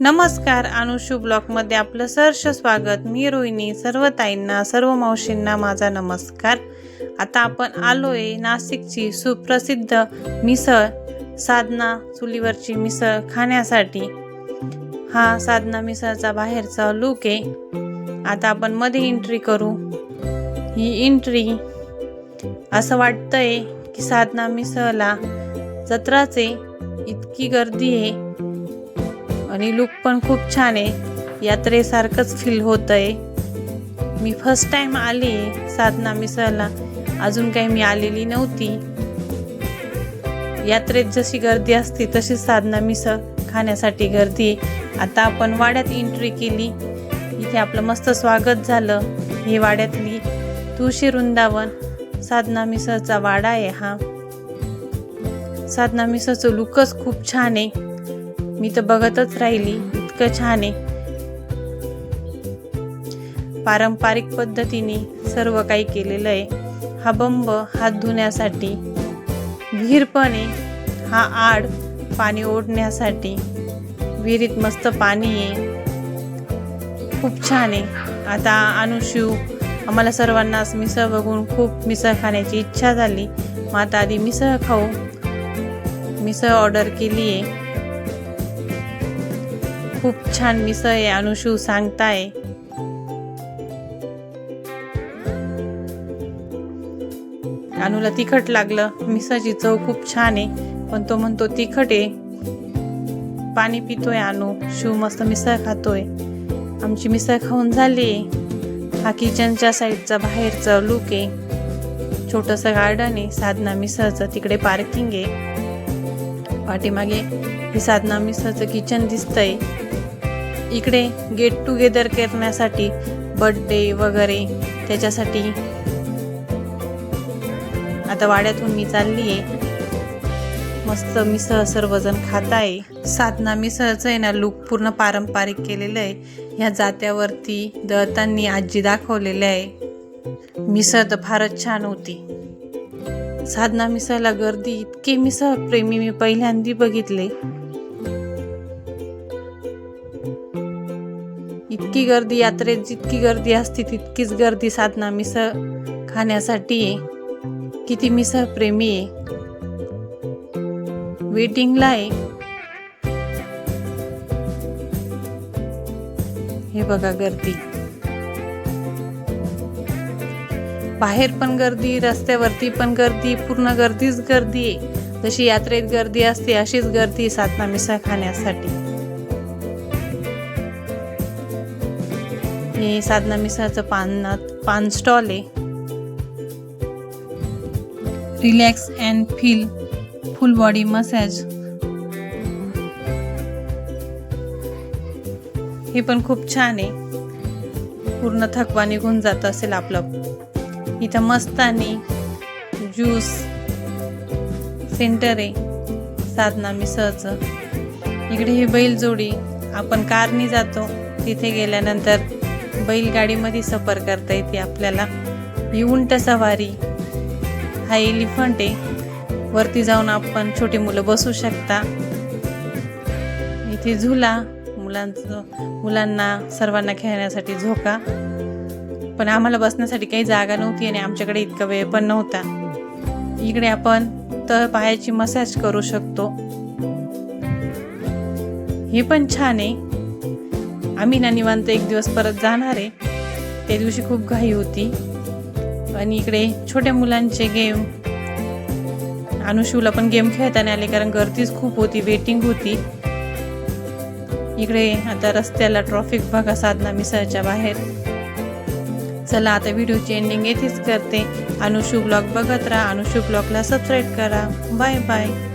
नमस्कार अनुषू ब्लॉकमध्ये आपलं सहर्ष स्वागत. मी रोहिणी सर्व ताईंना सर्व मावशींना माझा नमस्कार. आता आपण आलोय नाशिकची सुप्रसिद्ध मिसळ साधना चुलीवरची मिसळ खाण्यासाठी. हा साधना मिसळचा बाहेरचा लुक आहे. आता आपण मध्ये एंट्री करू. ही एंट्री असं वाटतंय की साधना मिसळला जत्राचे इतकी गर्दी आहे. आणि लुक पण खूप छान आहे. यात्रेसारखंच फील होत आहे मी फर्स्ट टाइम आली आहे साधना मिसळला. अजून काही मी आलेली नव्हती. यात्रेत जशी गर्दी असते तशी साधना मिसळ खाण्यासाठी गर्दी आहे. आता आपण वाड्यात एंट्री केली. इथे आपलं मस्त स्वागत झालं. ही वाड्यातली तुळशी वृंदावन साधना मिसळचा वाडा आहे हा. साधना मिसळचं लुकच खूप छान आहे. मी तर बघतच राहिली इतकं छान आहे. पारंपरिक पद्धतीने सर्व काही केलेलं आहे. हा बंब हात धुण्यासाठी विहीरपणे आहे हा आड पाणी ओढण्यासाठी विहिरीत मस्त पाणी आहे. खूप छान आहे. आता अनुशू आम्हाला सर्वांनाच मिसळ बघून खूप मिसळ खाण्याची इच्छा झाली. मग आता आधी मिसळ खाऊ. मिसळ ऑर्डर केली आहे. खूप छान मिसळ आहे अनुशू सांगताय. अनुला तिखट लागलं. मिसळची चव खूप छान आहे पण तो म्हणतो तिखट आहे. पाणी पितोय अनु शिव मस्त मिसळ खातोय. आमची मिसळ खाऊन झाली. हा किचनच्या साईडचा बाहेरचा लुक आहे. छोटंसं गार्डन आहे साधना मिसळचं तिकडे पार्किंग आहे. पाठीमागे. हे साधना मिसळचं किचन दिसतंय. इकडे गेट टुगेदर करण्यासाठी बर्थडे वगैरे त्याच्यासाठी. आता वाड्यातून मी चालली आहे मस्त मिसळ सर्वजण खात आहे साधना मिसळचं आहे ना लुक पूर्ण पारंपरिक केलेलं आहे. ह्या जात्यावरती दळतांनी आजी दाखवलेले आहे. मिसळ तर फारच छान होती. साधना मिसळला गर्दी इतके मिसळ प्रेमी मी पहिल्यांदी बघितले. इतकी गर्दी यात्रेत जितकी गर्दी असते तितकीच गर्दी साधना मिसळ खाण्यासाठी आहे किती मिसळ प्रेमी आहे वेटिंगला आहे हे बघा गर्दी. बाहेर पण गर्दी रस्त्यावरती पण गर्दी पूर्ण गर्दीच गर्दी आहे. जशी यात्रेत गर्दी असते अशीच गर्दी साधना मिसळ खाण्यासाठी. हे साधना मिसळचं पान पान स्टॉल आहे. Relax and feel full body massage हे पण खूप छान आहे. पूर्ण थकवा निघून जात असेल आपलं. इथं मस्तानी ज्यूस सेंटर आहे साधना मिसळचं. इकडे ही बैलजोडी आपण कारनी जातो तिथे गेल्यानंतर बैलगाडीमध्ये सफर करता येते आपल्याला. ही उंट सवारी हा एलिफंट आहे. वरती जाऊन आपण छोटी मुलं बसू शकता. इथे झुला मुलांचं मुलांना सर्वांना खेळण्यासाठी झोका. पण आम्हाला बसण्यासाठी काही जागा नव्हती आणि आमच्याकडे इतका वेळ पण नव्हता. इकडे आपण तळ पायाची मसाज करू शकतो. हे पण छान आहे. आम्ही ना निवांत एक दिवस परत जाणार आहे. त्या दिवशी खूप घाई होती. आणि इकडे छोट्या मुलांचे गेम अनुशूला पण गेम खेळताना आले कारण गर्दीच खूप होती वेटिंग होती. इकडे आता रस्त्याला ट्रॉफिक बघा साधना मिसळच्या बाहेर. चला आता व्हिडिओची एंडिंग येथेच करते. अनुशू ब्लॉग बघत राहा. अनुशू ब्लॉगला सबस्क्राईब करा. Bye bye